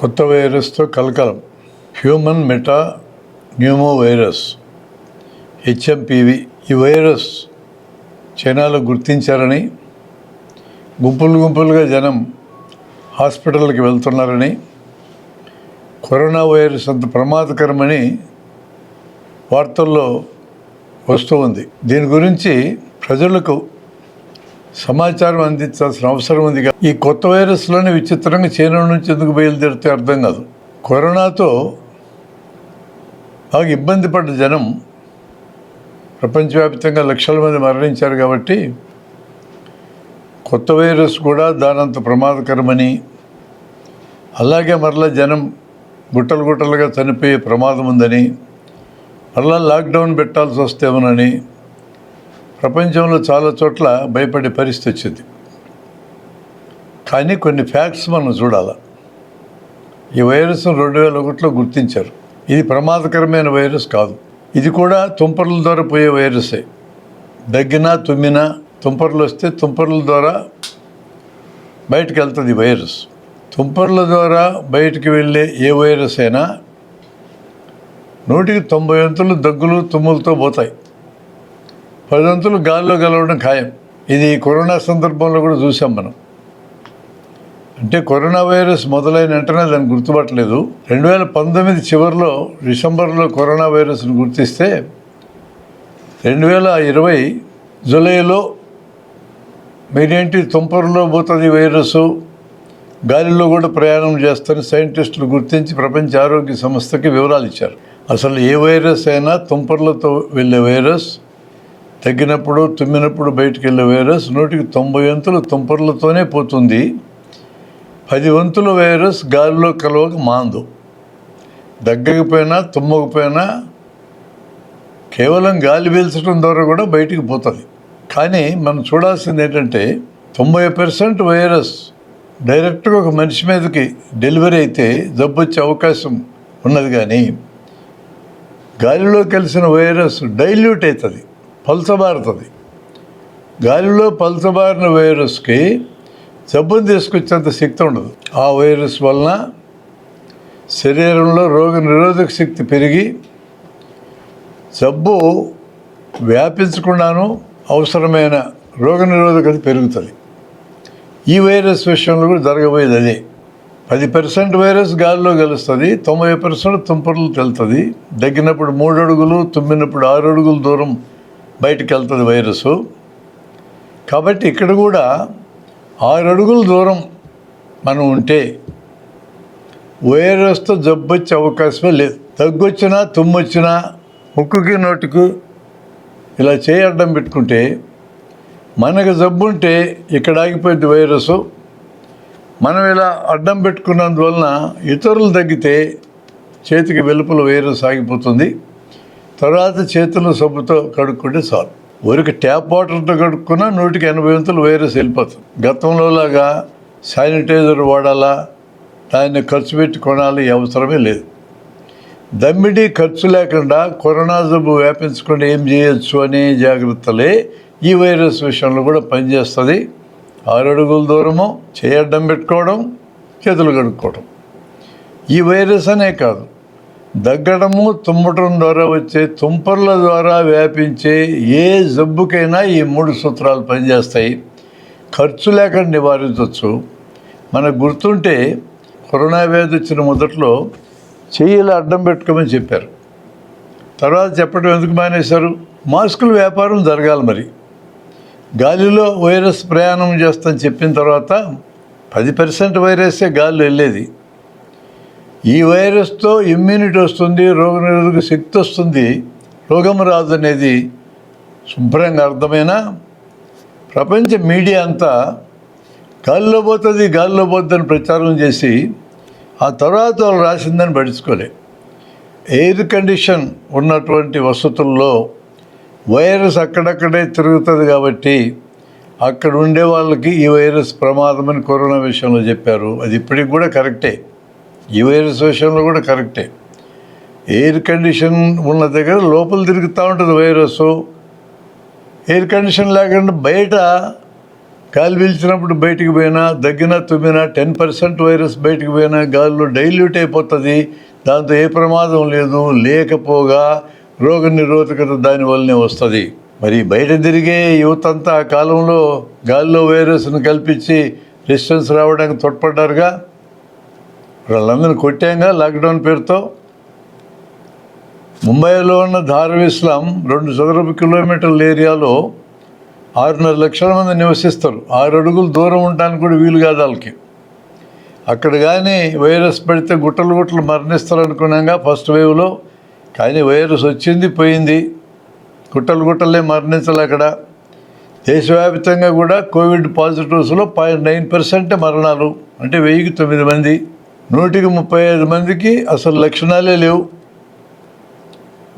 కొత్త వైరస్తో కలకలం. Human meta pneumo virus HMPV. ఈ వైరస్ చైనాలో గుర్తించారని గుంపులు గుంపులుగా జనం హాస్పిటల్కి వెళ్తున్నారని కరోనా వైరస్ అంత ప్రమాదకరమని వార్తల్లో వస్తూ ఉంది. దీని గురించి ప్రజలకు సమాచారం అందించాల్సిన అవసరం ఉంది ఈ కొత్త వైరస్లోనే విచిత్రంగా చైనా నుంచి ఎందుకు బయలుదేరితే అర్థం కాదు. కరోనాతో బాగా ఇబ్బంది పడ్డ జనం ప్రపంచవ్యాప్తంగా లక్షల మంది మరణించారు కాబట్టి కొత్త వైరస్ కూడా దానంత ప్రమాదకరమని అలాగే మరలా జనం గుట్టలు గుట్టలుగా చనిపోయే ప్రమాదం ఉందని మరలా లాక్డౌన్ పెట్టాల్సి వస్తేమోనని ప్రపంచంలో చాలా చోట్ల భయపడే పరిస్థితి వచ్చింది. కానీ కొన్ని ఫ్యాక్ట్స్ మనం చూడాలి. ఈ వైరస్ రెండు వేల ఒకటిలో గుర్తించారు. ఇది ప్రమాదకరమైన వైరస్ కాదు. ఇది కూడా తుంపర్ల ద్వారా పోయే వైరసే. దగ్గినా తుమ్మినా తుంపర్లు వస్తే తుంపర్ల ద్వారా బయటకు వెళ్తుంది ఈ వైరస్. తుంపర్ల ద్వారా బయటికి వెళ్ళే ఏ వైరస్ అయినా నూటికి తొంభై వంతులు దగ్గులు తుమ్ములతో పోతాయి. పది గాల్లో గెలవడం ఖాయం. ఇది కరోనా సందర్భంలో కూడా చూసాం మనం. అంటే కరోనా వైరస్ మొదలైన వెంటనే దాన్ని గుర్తుపట్టలేదు. రెండు వేల పంతొమ్మిది చివరిలో డిసెంబర్లో కరోనా వైరస్ను గుర్తిస్తే రెండు వేల ఇరవై జూలైలో మీరేంటి తుంపరులో పోతుంది వైరస్ గాలిలో కూడా ప్రయాణం చేస్తారని సైంటిస్టులు గుర్తించి ప్రపంచ ఆరోగ్య సంస్థకి వివరాలు ఇచ్చారు. అసలు ఏ వైరస్ అయినా తుంపర్లతో వెళ్ళే వైరస్ తగ్గినప్పుడు తుమ్మినప్పుడు బయటికి వెళ్ళే వైరస్ నూటికి తొంభై వంతులు తుంపర్లతోనే పోతుంది. పది వంతుల వైరస్ గాలిలో కలవక మాందు. దగ్గకపోయినా తుమ్మకపోయినా కేవలం గాలి పీల్చడం ద్వారా కూడా బయటికి పోతుంది కానీ మనం చూడాల్సింది ఏంటంటే తొంభై పర్సెంట్ వైరస్ డైరెక్ట్గా ఒక మనిషి మీదకి డెలివరీ అయితే జబ్బు వచ్చే అవకాశం ఉన్నది కానీ గాలిలో కలిసిన వైరస్ డైల్యూట్ అవుతుంది పల్చబారుతుంది గాలిలో పల్చబారిన వైరస్కి జబ్బును తీసుకొచ్చేంత శక్తి ఉండదు. ఆ వైరస్ వలన శరీరంలో రోగ నిరోధక శక్తి పెరిగి జబ్బు వ్యాపించకుండాను అవసరమైన రోగ నిరోధకత పెరుగుతుంది. ఈ వైరస్ విషయంలో కూడా జరగబోయేది అదే. పది పర్సెంట్ వైరస్ గాలిలో కలుస్తుంది తొంభై పర్సెంట్ తుంపర్లు తెలుతుంది. దగ్గినప్పుడు మూడు అడుగులు తుమ్మినప్పుడు ఆరు అడుగుల దూరం బయటకు వెళ్తుంది వైరస్. కాబట్టి ఇక్కడ కూడా ఆరు అడుగుల దూరం మనం ఉంటే వైరస్తో జబ్బు వచ్చే అవకాశమే లేదు. దగ్గొచ్చినా తుమ్మొచ్చినా ముక్కుకి నోటికి ఇలా చేయి అడ్డం పెట్టుకుంటే మనకు జబ్బు ఉంటే ఇక్కడ ఆగిపోయింది వైరస్. మనం ఇలా అడ్డం పెట్టుకున్నందువలన ఇతరులు తగ్గితే చేతికి వెలుపల వైరస్ ఆగిపోతుంది. తర్వాత చేతులు సబ్బుతో కడుక్కుంటే చాలు. ఊరికి ట్యాప్ వాటర్తో కడుక్కున్నా నూటికి ఎనభై వంతులు వైరస్ వెళ్ళిపోతుంది. గతంలో లాగా శానిటైజర్ వాడాలా దాన్ని ఖర్చు పెట్టి కొనాలి అవసరమే లేదు. దమ్మిడి ఖర్చు లేకుండా కరోనా జబ్బు వ్యాపించకుండా ఏం చేయొచ్చు అనే జాగ్రత్తలే ఈ వైరస్ విషయంలో కూడా పనిచేస్తుంది. ఆరు అడుగుల దూరము చేయడ్డం పెట్టుకోవడం చేతులు కడుక్కోవడం. ఈ వైరస్ అనే కాదు. దగ్గడము తుమ్మటం ద్వారా వచ్చే తుంపర్ల ద్వారా వ్యాపించే ఏ జబ్బుకైనా ఈ మూడు సూత్రాలు పనిచేస్తాయి. ఖర్చు లేకుండా నివారించవచ్చు మనకు గుర్తుంటే కరోనా వ్యాధి వచ్చిన మొదట్లో చెయ్యిలా అడ్డం పెట్టుకోమని చెప్పారు. తర్వాత చెప్పడం ఎందుకు మానేశారు? మాస్కుల వ్యాపారం జరగాలి మరి. గాలిలో వైరస్ ప్రయాణం చేస్తామని చెప్పిన తర్వాత పది పర్సెంట్ వైరస్సే గాలిలో వెళ్ళేది. ఈ వైరస్తో ఇమ్యూనిటీ వస్తుంది రోగనిరోధక శక్తి వస్తుంది. రోగం రాదు అనేది శుభ్రంగా అర్థమైనా? ప్రపంచ మీడియా అంతా గాలిలో పోతుంది గాలిలో పోతుందని ప్రచారం చేసి ఆ తర్వాత వాళ్ళు రాసిందని పడుచుకోలే ఎయిర్ కండిషన్ ఉన్నటువంటి వసతుల్లో వైరస్ అక్కడక్కడే తిరుగుతుంది కాబట్టి అక్కడ ఉండే వాళ్ళకి ఈ వైరస్ ప్రమాదమని కరోనా విషయంలో చెప్పారు. అది ఇప్పటికి కూడా కరెక్టే. ఈ వైరస్ విషయంలో కూడా కరెక్టే. ఎయిర్ కండిషన్ ఉన్న దగ్గర లోపల తిరుగుతూ ఉంటుంది వైరస్. ఎయిర్ కండిషన్ లేకుండా బయట గాలి పీల్చినప్పుడు బయటికి పోయినా దగ్గినా తుమ్మినా టెన్ పర్సెంట్ వైరస్ బయటికి పోయినా గాలిలో డైల్యూట్ అయిపోతుంది. దాంతో ఏ ప్రమాదం లేదు. లేకపోగా రోగ నిరోధకత దానివల్లనే వస్తుంది. మరి బయట తిరిగే యువత అంతా ఆ కాలంలో గాలిలో వైరస్ను కల్పించి రెసిస్టెన్స్ రావడానికి తోడ్పడ్డారుగా? వాళ్ళందరినీ కొట్టాంగా లాక్డౌన్ పేరుతో ముంబైలో ఉన్న ధారవ్ ఇస్లాం రెండు చదరపు కిలోమీటర్ల ఏరియాలో ఆరున్నర లక్షల మంది నివసిస్తారు. ఆరు అడుగులు దూరం ఉండడానికి కూడా వీలు కాదు వాళ్ళకి. అక్కడ కానీ వైరస్ పడితే గుట్టలు గుట్టలు మరణిస్తారు అనుకున్నాగా ఫస్ట్ వేవ్లో. కానీ వైరస్ వచ్చింది పోయింది. గుట్టలు గుట్టలే మరణించాలి అక్కడ. దేశవ్యాప్తంగా కూడా కోవిడ్ పాజిటివ్స్లో పాయింట్ నైన్ పర్సెంట్ మరణాలు. అంటే వెయ్యికి తొమ్మిది మంది. నూటికి ముప్పై ఐదు మందికి అసలు లక్షణాలే లేవు.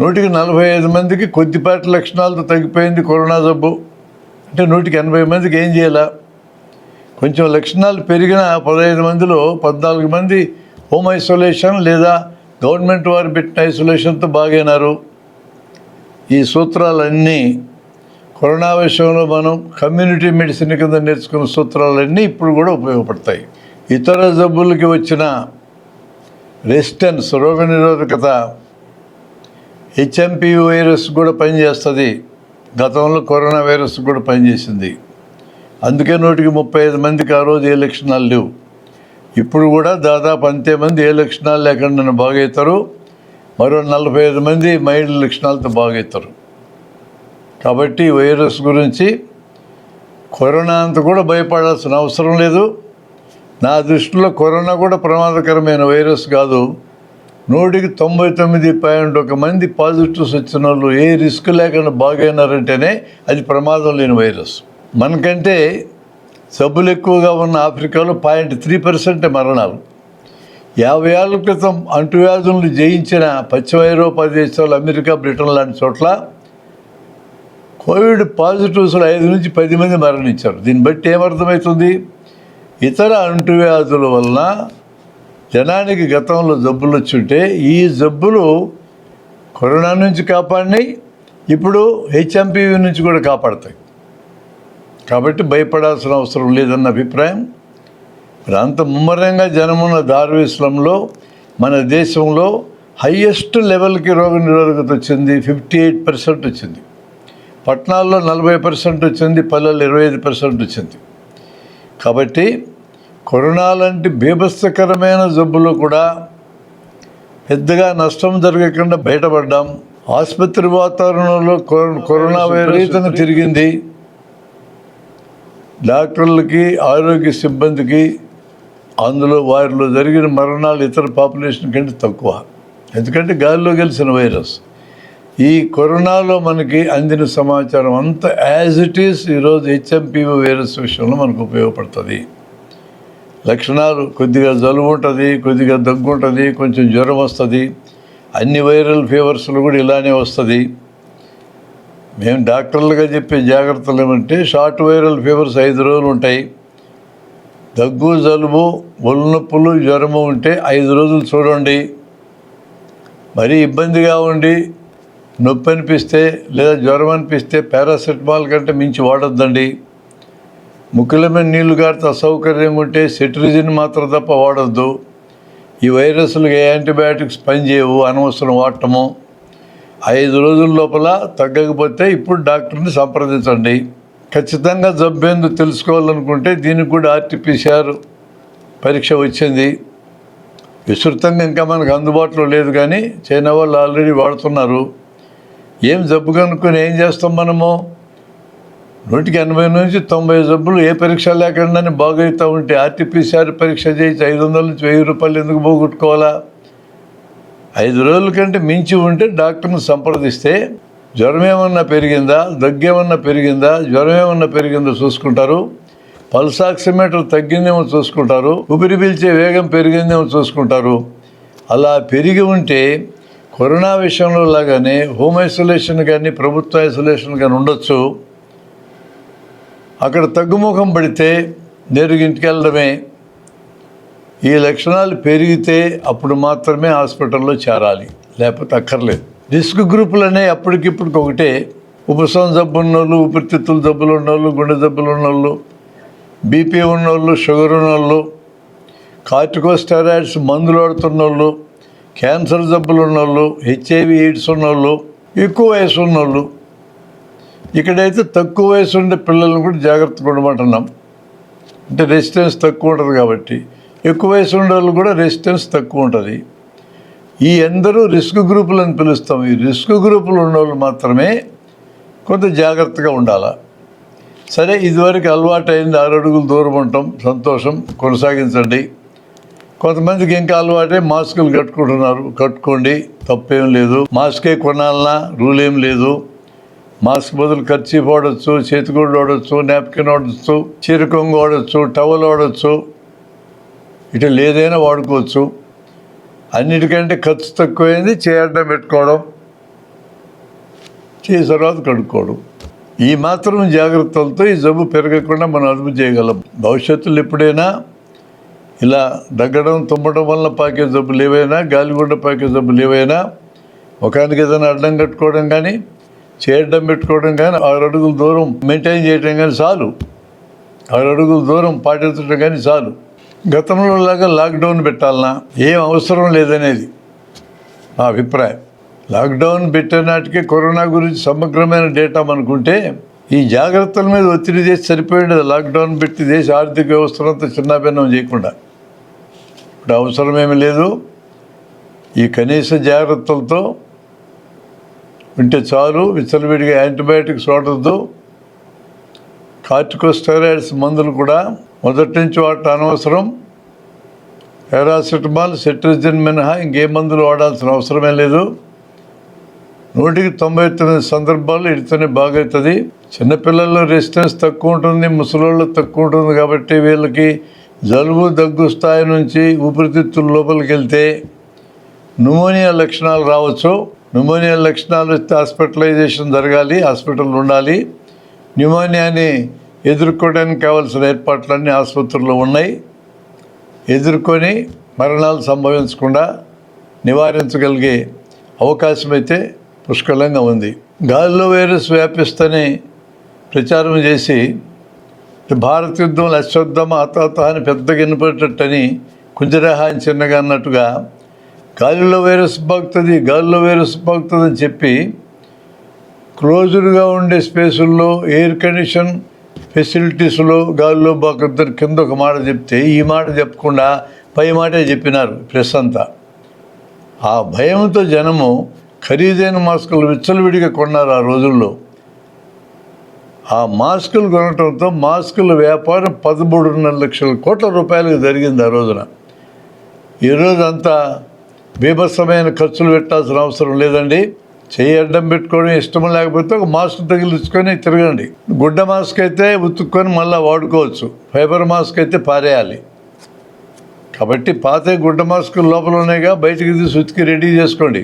నూటికి నలభై ఐదు మందికి కొద్దిపాటి లక్షణాలతో తగ్గిపోయింది కరోనా జబ్బు. అంటే నూటికి ఎనభై మందికి ఏం చేయాలా? కొంచెం లక్షణాలు పెరిగిన పదహైదు మందిలో పద్నాలుగు మంది హోమ్ ఐసోలేషన్ లేదా గవర్నమెంట్ వారు పెట్టిన ఐసోలేషన్తో బాగైనారు. ఈ సూత్రాలన్నీ కరోనా విషయంలో మనం కమ్యూనిటీ మెడిసిన్ కింద నేర్చుకున్న సూత్రాలన్నీ ఇప్పుడు కూడా ఉపయోగపడతాయి. ఇతర జబ్బులకి వచ్చిన రెసిస్టెన్స్ రోగనిరోధకత హెచ్ఎంపి వైరస్ కూడా పనిచేస్తుంది. గతంలో కరోనా వైరస్ కూడా పనిచేసింది. అందుకే నూటికి ముప్పై ఐదు మందికి ఆ రోజు ఏ లక్షణాలు లేవు. ఇప్పుడు కూడా దాదాపు అంతే మంది ఏ లక్షణాలు లేకుండా బాగవుతారు మరో నలభై ఐదు మంది మైల్డ్ లక్షణాలతో బాగవుతారు కాబట్టి వైరస్ గురించి కరోనా అంత కూడా భయపడాల్సిన అవసరం లేదు. నా దృష్టిలో కరోనా కూడా ప్రమాదకరమైన వైరస్ కాదు. నూటికి తొంభై తొమ్మిది పాయింట్ ఒక మంది పాజిటివ్స్ వచ్చిన వాళ్ళు ఏ రిస్క్ లేకుండా బాగైనారంటేనే అది ప్రమాదం లేని వైరస్. మనకంటే సబ్బులు ఎక్కువగా ఉన్న ఆఫ్రికాలో పాయింట్ త్రీ పర్సెంట్ మరణాలు. యాభై ఏళ్ళ క్రితం అంటువ్యాధులను జయించిన పశ్చిమ ఐరోపా దేశాలు అమెరికా బ్రిటన్ లాంటి చోట్ల కోవిడ్ పాజిటివ్స్లో ఐదు నుంచి పది మంది మరణించారు. దీన్ని బట్టి ఏమర్థమవుతుంది? ఇతర అంటువ్యాధుల వలన జనానికి గతంలో జబ్బులు వచ్చుంటే ఈ జబ్బులు కరోనా నుంచి కాపాడినాయి ఇప్పుడు హెచ్ఎంపీవి నుంచి కూడా కాపాడతాయి. కాబట్టి భయపడాల్సిన అవసరం లేదన్న అభిప్రాయం. మరి అంత ముమ్మరంగా జనమున్న దార్వేస్లంలో మన దేశంలో హయ్యెస్ట్ లెవెల్కి రోగ నిరోధకత వచ్చింది ఫిఫ్టీ ఎయిట్ పర్సెంట్ వచ్చింది. పట్టణాల్లో నలభై పర్సెంట్ వచ్చింది పల్లెల్లో ఇరవై ఐదు పర్సెంట్ వచ్చింది. కాబట్టి కరోనా లాంటి బీభత్సకరమైన జబ్బులు కూడా పెద్దగా నష్టం జరగకుండా బయటపడ్డాం. ఆసుపత్రి వాతావరణంలో కరోనా విపరీతంగా తిరిగింది. డాక్టర్లకి ఆరోగ్య సిబ్బందికి అందులో వారిలో జరిగిన మరణాలు ఇతర పాపులేషన్ కంటే తక్కువ. ఎందుకంటే గాలిలో గెలిచిన వైరస్. ఈ కరోనాలో మనకి అందిన సమాచారం అంతా యాజ్ ఇట్ ఈస్ ఈరోజు హెచ్ఎంపీవీ వైరస్ విషయంలో మనకు ఉపయోగపడుతుంది. లక్షణాలు కొద్దిగా జలుబు ఉంటుంది కొద్దిగా దగ్గు ఉంటుంది కొంచెం జ్వరం వస్తుంది. అన్ని వైరల్ ఫీవర్స్లు కూడా ఇలానే వస్తుంది. మేము డాక్టర్లుగా చెప్పే జాగ్రత్తలు ఏమంటే షార్ట్ వైరల్ ఫీవర్స్ ఐదు రోజులు ఉంటాయి దగ్గు జలుబు ఒళ్ళు నొప్పులు జ్వరము ఉంటే ఐదు రోజులు చూడండి. మరీ ఇబ్బందిగా ఉండి నొప్పి అనిపిస్తే లేదా జ్వరం అనిపిస్తే పారాసెటమాల్ కంటే మించి వాడొద్దండి. ముఖ్యమైన నీళ్ళు కాడితే అసౌకర్యంగా ఉంటే సెట్రిజిన్ మాత్రం తప్ప వాడద్దు. ఈ వైరస్లకు ఏ యాంటీబయాటిక్స్ పనిచేయవు అనవసరం వాడటము. ఐదు రోజుల లోపల తగ్గకపోతే ఇప్పుడు డాక్టర్ని సంప్రదించండి. ఖచ్చితంగా జబ్బేందుకు తెలుసుకోవాలనుకుంటే దీనికి కూడా ఆర్టీపీసీఆర్ పరీక్ష వచ్చింది. విస్తృతంగా ఇంకా మనకు అందుబాటులో లేదు కానీ చైనా వాళ్ళు ఆల్రెడీ వాడుతున్నారు. ఏం జబ్బు కనుక్కొని ఏం చేస్తాం మనము? నూటికి ఎనభై నుంచి తొంభై జబ్బులు ఏ పరీక్ష లేకుండానే బాగవుతూ ఉంటే ఆర్టీపీసీఆర్ పరీక్ష చేసి ఐదు వందల నుంచి వెయ్యి రూపాయలు ఎందుకు పోగొట్టుకోవాలా? ఐదు రోజుల కంటే మించి ఉంటే డాక్టర్ని సంప్రదిస్తే జ్వరం ఏమన్నా పెరిగిందా? దగ్గు ఏమన్నా పెరిగిందా? జ్వరం ఏమన్నా పెరిగిందో చూసుకుంటారు. పల్స్ ఆక్సిమీటర్ తగ్గిందేమో చూసుకుంటారు. ఊపిరి పీల్చే వేగం పెరిగిందేమో చూసుకుంటారు. అలా పెరిగి ఉంటే కరోనా విషయంలో లాగానే హోమ్ ఐసోలేషన్ కానీ ప్రభుత్వ ఐసోలేషన్ కానీ ఉండొచ్చు. అక్కడ తగ్గుముఖం పడితే నేరుగా ఇంటికి వెళ్ళడమే ఈ లక్షణాలు పెరిగితే అప్పుడు మాత్రమే హాస్పిటల్లో చేరాలి లేకపోతే అక్కర్లేదు. రిస్క్ గ్రూపులనే అప్పటికిప్పుడు ఒకటే. ఉపశమన జబ్బు ఉన్నోళ్ళు ఊపిరితిత్తుల జబ్బులు ఉన్నోళ్ళు గుండె జబ్బులు ఉన్నోళ్ళు బీపీ ఉన్నోళ్ళు షుగర్ ఉన్నోళ్ళు కార్టికోస్టెరాయిడ్స్ మందులు వాడుతున్న వాళ్ళు క్యాన్సర్ జబ్బులు ఉన్నోళ్ళు హెచ్ఐవి ఎయిడ్స్ ఉన్నోళ్ళు ఎక్కువ వయసు ఉన్నోళ్ళు ఇక్కడైతే తక్కువ వయసు ఉండే పిల్లలను కూడా జాగ్రత్తగా ఉండమంటున్నాం. అంటే రెసిస్టెన్స్ తక్కువ ఉంటుంది కాబట్టి. ఎక్కువ వయసు ఉండే వాళ్ళు కూడా రెసిస్టెన్స్ తక్కువ ఉంటుంది. ఈ అందరూ రిస్క్ గ్రూపులు అని పిలుస్తాం. ఈ రిస్క్ గ్రూపులు ఉన్నోళ్ళు మాత్రమే కొంత జాగ్రత్తగా ఉండాలి. సరే ఇదివరకు అలవాటు అయింది ఆరు అడుగులు దూరం ఉంటాం. సంతోషం కొనసాగించండి. కొంతమందికి ఇంకా అలవాటే మాస్కులు కట్టుకుంటున్నారు. కట్టుకోండి తప్పేం లేదు. మాస్కే కొనాలన్నా రూల్ ఏం లేదు. మాస్క్ బదులు ఖర్చీ వాడచ్చు చేతిగుడ్డు వాడచ్చు నాప్కిన్ వాడచ్చు చీరకొంగు వాడచ్చు టవల్ వాడచ్చు. ఇటు లేదైనా వాడుకోవచ్చు. అన్నిటికంటే ఖర్చు తక్కువైంది చేయడం పెట్టుకోవడం. చేసిన తర్వాత కడుక్కోవడం. ఈ మాత్రం జాగ్రత్తలతో ఈ జబ్బు పెరగకుండా మనం అదుపు చేయగలం. భవిష్యత్తులో ఎప్పుడైనా ఇలా దగ్గడం తుమ్మడం వల్ల పాకే జబ్బులు ఏవైనా గాలిగుండ పాకే జబ్బులు ఏవైనా ఒకనికి ఏదైనా అడ్డం కట్టుకోవడం కానీ చేయడం పెట్టుకోవడం కానీ ఆరు అడుగుల దూరం మెయింటైన్ చేయడం కానీ చాలు. ఆరు అడుగుల దూరం పాటించడం కానీ చాలు. గతంలో లాగా లాక్డౌన్ పెట్టాలన్నా ఏం అవసరం లేదనేది నా అభిప్రాయం. లాక్డౌన్ పెట్టే నాటికి కరోనా గురించి సమగ్రమైన డేటా మనకుంటే ఈ జాగ్రత్తల మీద ఒత్తిడి చేసి సరిపోయేది లాక్డౌన్ పెట్టి దేశ ఆర్థిక వ్యవస్థనంతా చిన్నాభిన్నం చేయకుండా. ఇప్పుడు అవసరమేమి లేదు. ఈ కనీస జాగ్రత్తలతో ఉంటే చాలు విచ్చలవిడిగా యాంటీబయాటిక్స్ వాడద్దు. కార్టికోస్టెరాయిడ్స్ మందులు కూడా మొదటి నుంచి వాడటం అనవసరం. పారాసిటమాల్ సెట్రిజిన్ మినహా ఇంకే మందులు వాడాల్సిన అవసరమే లేదు. నూటికి తొంభై తొమ్మిది సందర్భాల్లో ఇడితేనే బాగవుతుంది చిన్నపిల్లల్లో రెసిస్టెన్స్ తక్కువ ఉంటుంది ముసలోళ్ళు తక్కువ ఉంటుంది కాబట్టి వీళ్ళకి జలుబు దగ్గు స్థాయి నుంచి ఊపిరితిత్తుల లోపలికి వెళ్తే న్యూమోనియా లక్షణాలు రావచ్చు. న్యూమోనియా లక్షణాలు వస్తే హాస్పిటలైజేషన్ జరగాలి హాస్పిటల్ ఉండాలి. న్యూమోనియాని ఎదుర్కోవడానికి కావాల్సిన ఏర్పాట్లన్నీ ఆసుపత్రుల్లో ఉన్నాయి. ఎదుర్కొని మరణాలు సంభవించకుండా నివారించగలిగే అవకాశం అయితే పుష్కలంగా ఉంది. గాలిలో వైరస్ వ్యాపిస్తని ప్రచారం చేసి భారత యుద్ధం అశ్వత్థమ అతాత అని పెద్దగా వినపడేటట్టని కుంజరహ అని చిన్నగా అన్నట్టుగా గాలిలో వైరస్ బాగుతుంది గాలిలో వైరస్ పాకుతుంది అని చెప్పి క్లోజ్డ్గా ఉండే స్పేసుల్లో ఎయిర్ కండిషన్ ఫెసిలిటీస్లో గాలిలో బాకుద్దని కింద ఒక మాట చెప్తే ఈ మాట చెప్పకుండా పై మాటే చెప్పినారు ప్రెస్ అంతా ఆ భయంతో జనము ఖరీదైన మాస్కులు విచ్చలవిడిగా కొన్నారు ఆ రోజుల్లో. ఆ మాస్కులు కొనటంతో మాస్కుల వ్యాపారం పదమూడున్నర లక్షల కోట్ల రూపాయలకు జరిగింది ఆ రోజున. ఈరోజు అంతా బీభత్సమైన ఖర్చులు పెట్టాల్సిన అవసరం లేదండి. చెయ్యి అడ్డం పెట్టుకోవడం ఇష్టం లేకపోతే ఒక మాస్క్ తగిలించుకొని తిరగండి. గుడ్డ మాస్క్ అయితే ఉతుక్కొని మళ్ళీ వాడుకోవచ్చు. ఫైబర్ మాస్క్ అయితే పారేయాలి. కాబట్టి పాత గుడ్డ మాస్క్ లోపల ఉన్నాయిగా బయటికి తీసి ఉతికి రెడీ చేసుకోండి.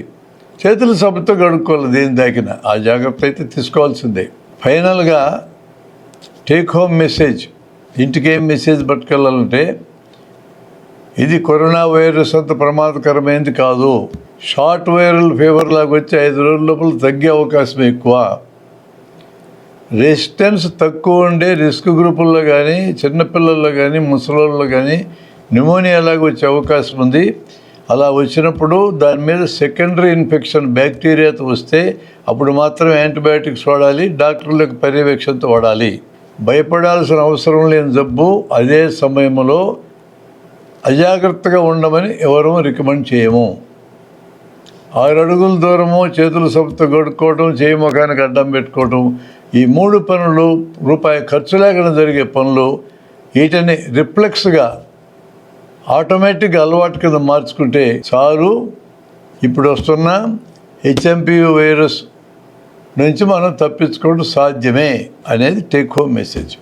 చేతులు సబ్బుతో కడుక్కోవాలి దేని దాకిన. ఆ జాగ్రత్త అయితే తీసుకోవాల్సిందే. ఫైనల్గా టేక్ హోమ్ మెసేజ్ ఇంటికి ఏం మెసేజ్ పట్టుకెళ్ళాలంటే ఇది కరోనా వైరస్ అంత ప్రమాదకరమైనది కాదు. షార్ట్ వైరల్ ఫీవర్ లాగా వచ్చి ఐదు రోజుల లోపల తగ్గే అవకాశం ఎక్కువ. రెసిస్టెన్స్ తక్కువ ఉండే రిస్క్ గ్రూపుల్లో కానీ చిన్నపిల్లల్లో కానీ ముసలోళ్ళలో కానీ న్యూమోనియా లాగా వచ్చే అవకాశం ఉంది. అలా వచ్చినప్పుడు దాని మీద సెకండరీ ఇన్ఫెక్షన్ బ్యాక్టీరియాతో వస్తే అప్పుడు మాత్రం యాంటీబయాటిక్స్ వాడాలి డాక్టర్ల పర్యవేక్షణతో వాడాలి. భయపడాల్సిన అవసరం లేని జబ్బు అదే సమయంలో అజాగ్రత్తగా ఉండమని ఎవరూ రికమెండ్ చేయము. ఆరు అడుగుల దూరము చేతులు సబ్బుతో కొడుకోవడం చేయి ముఖానికి అడ్డం పెట్టుకోవటం ఈ మూడు పనులు రూపాయి ఖర్చు లేకుండా జరిగే పనులు వీటిని రిఫ్లెక్స్గా ఆటోమేటిక్గా అలవాటు కింద మార్చుకుంటే చాలు. ఇప్పుడు వస్తున్న హెచ్ఎంపి వైరస్ నుంచి మనం తప్పించుకోవడం సాధ్యమే అనేది టేక్ హోమ్ మెసేజ్.